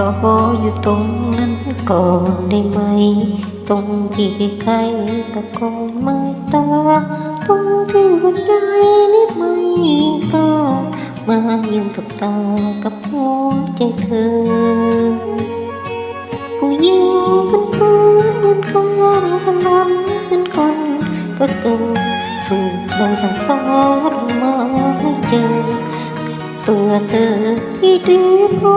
รออยู่ตรงนั้นก่อนได้ไหม ตรงที่ใกล้ๆกับกองไม้ตา ตรงที่หัวใจนิดไม่กล้ามายืนกับตากับหัวใจเธอ ผู้หญิงเป็นปืนเป็นข้ามถนนเป็นคนก็เกิดถูกเราทางฟ้ามาให้เจอ ตัวเธอที่ดีพอ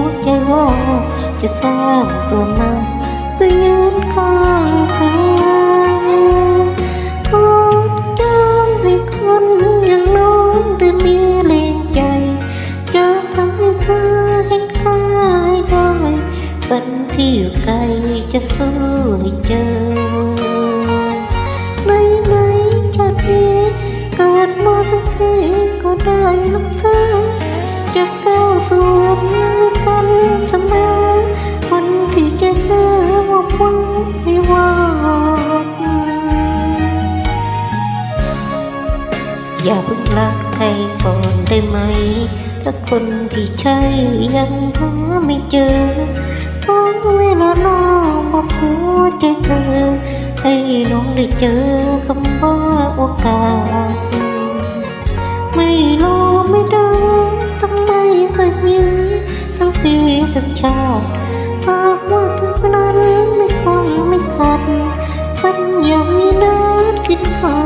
จะสร้างตัวมาเพื่อยืนข้างเธอขอจำให้คนอย่างน้องได้มีแรงใจจะทำให้เธอเห็นค่าให้ได้ฝันที่อยู่ไกลจะสู้ให้เจอไหนไหนชาตินี้เกิดมาทั้งทีก็ได้ลูกเธอ อย่าเพิ่งรักใครก่อนได้ไหม ถ้าคนที่ใช่ยังหาไม่เจอต้องเวลารอบอกหัวใจเธอ ให้น้องได้เจอคำว่าโอกาส ไม่รอไม่ได้ต้องไม่เคยมีทั้งปีทั้งชาติหากว่าถึงนั้นไม่คงไม่ขัดฉันอยากมีนัดกินข้า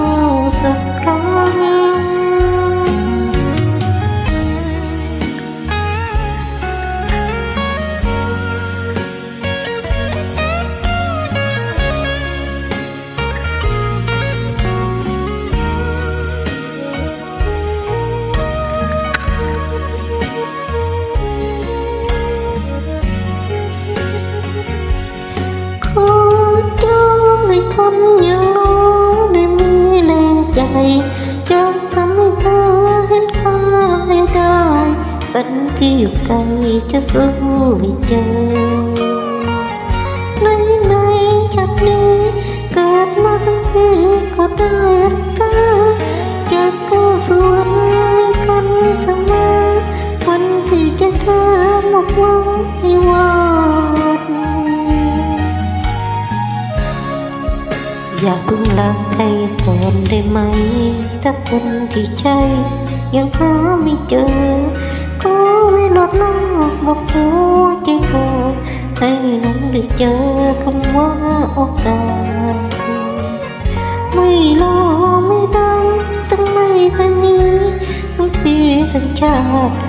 ขอจงให้คนอย่างน้องได้มีแรงใจจะทำให้เธอเห็นค่าให้ได้ฝันที่อยู่ไกลจะสู้ให้เจอในในชาตินี้เกิดมาทั้งทีก็ได้รักกันจะก้าวสู่วันมีกันเสมอวันที่จะเธอหมดหวังให้วา อย่าเพิ่งรักใครก่อนได้ไหม ถ้าคนที่ใช่ยังหาไม่เจอขอเวลานอกบอกหัวใจเธอให้น้องได้เจอคำว่าโอกาส ไม่รอไม่ได้ต้องไม่เคยมีทั้งปีทั้งชาติ